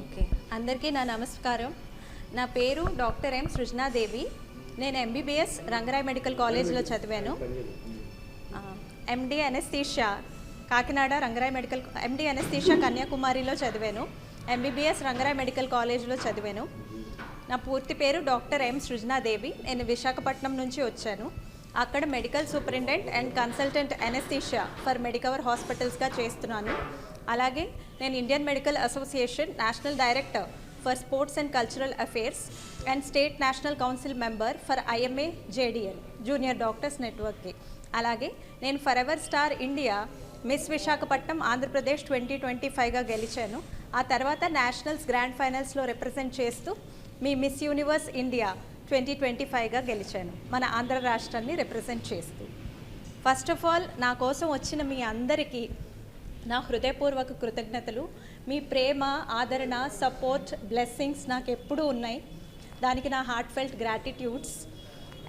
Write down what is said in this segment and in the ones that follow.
Okay అందరికీ నా నమస్కారం. నా పేరు డాక్టర్ ఎం సృజనాదేవి. నేను ఎంబీబీఎస్ రంగరాయ్ మెడికల్ కాలేజ్లో చదివాను. MD anaesthesia Kakinada Rangaraya medical MD anaesthesia కన్యాకుమారిలో చదివాను. ఎంబీబీఎస్ రంగరాయ్ మెడికల్ కాలేజ్లో చదివాను. నా పూర్తి పేరు డాక్టర్ ఎం సృజనాదేవి. నేను విశాఖపట్నం నుంచి వచ్చాను. అక్కడ medical superintendent and consultant anaesthesia for Medicover హాస్పిటల్స్గా చేస్తున్నాను. అలాగే నేను Indian medical association national director for sports and cultural affairs and state national council member for IMA JDL junior doctors నెట్వర్క్కి. అలాగే నేను forever star India miss Visakhapatnam Andhra Pradesh twenty twenty ఫైవ్గా గెలిచాను. ఆ తర్వాత nationals grand ఫైనల్స్లో represent చేస్తూ మీ miss universe India twenty twenty ఫైవ్గా గెలిచాను. మన ఆంధ్ర రాష్ట్రాన్ని రిప్రజెంట్ చేస్తూ. ఫస్ట్ ఆఫ్ ఆల్ నా కోసం వచ్చిన మీ అందరికీ నా హృదయపూర్వక కృతజ్ఞతలు. మీ ప్రేమ ఆదరణ సపోర్ట్ బ్లెస్సింగ్స్ నాకు ఎప్పుడూ ఉన్నాయి. దానికి నా heartfelt gratitudes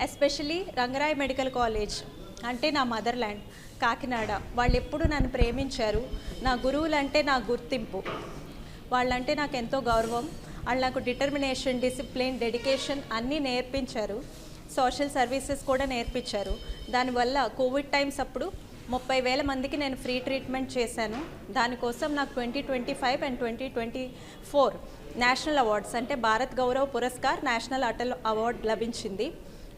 especially Rangaraya medical college అంటే నా మదర్ ల్యాండ్ కాకినాడ. వాళ్ళు ఎప్పుడు నన్ను ప్రేమించారు. నా గురువులంటే నా గుర్తింపు. వాళ్ళంటే నాకు ఎంతో గౌరవం. వాళ్ళు నాకు డిటర్మినేషన్ డిసిప్లిన్ డెడికేషన్ అన్నీ నేర్పించారు. సోషల్ సర్వీసెస్ కూడా నేర్పించారు. దానివల్ల కోవిడ్ టైమ్స్ అప్పుడు ముప్పై వేల మందికి నేను ఫ్రీ ట్రీట్మెంట్ చేశాను. దానికోసం నాకు twenty twenty five and twenty twenty four national awards అంటే భారత్ గౌరవ్ పురస్కార్ నేషనల్ అటల్ అవార్డ్ లభించింది.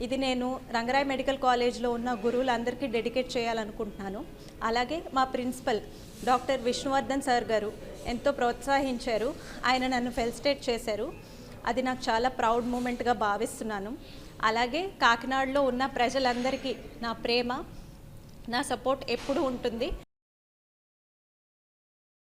ఇది నేను రంగరాయ్ మెడికల్ కాలేజ్లో ఉన్న గురువులందరికీ డెడికేట్ చేయాలనుకుంటున్నాను. అలాగే మా ప్రిన్సిపల్ డాక్టర్ విష్ణువర్ధన్ సార్ గారు ఎంతో ప్రోత్సహించారు. ఆయన నన్ను ఫెలిసిటేట్ చేశారు. అది నాకు చాలా ప్రౌడ్ మూమెంట్గా భావిస్తున్నాను. అలాగే కాకినాడలో ఉన్న ప్రజలందరికీ నా ప్రేమ నా సపోర్ట్ ఎప్పుడూ ఉంటుంది.